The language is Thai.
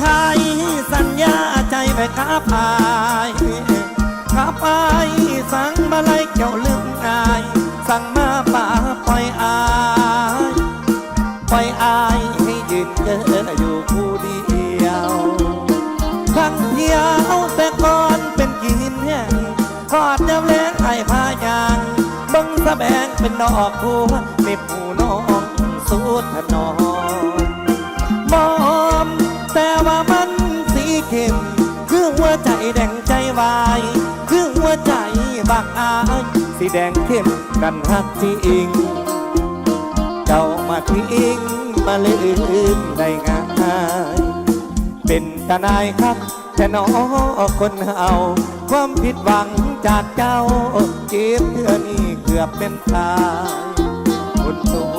ขายสัญญาใจไปค้าพายค้าพายสั่งมาไล่เกี่ยวลืมอาย สั่งมาป่าปล่อยอายปล่อยอายให้ยืนเกออยู่ผู้เดียวครั้งเดียวแต่ก่อนเป็นกินแห้งทอดยำแรงไอ้พายางบังสะแบงเป็นดอกบัวเน็บหูน้องสูดถนอม เข้มคือหัวใจแดงใจวายคือหัวใจบักอายสีแดงเข้มกันฮักที่อิง เจ้ามาที่อิงมาลืมได้ง่ายเป็นตาหนายครับแต่น้อคนเอาความผิดหวังจากเจ้าเจ็บเพื่อนี่เกือบเป็นตายคุณตัว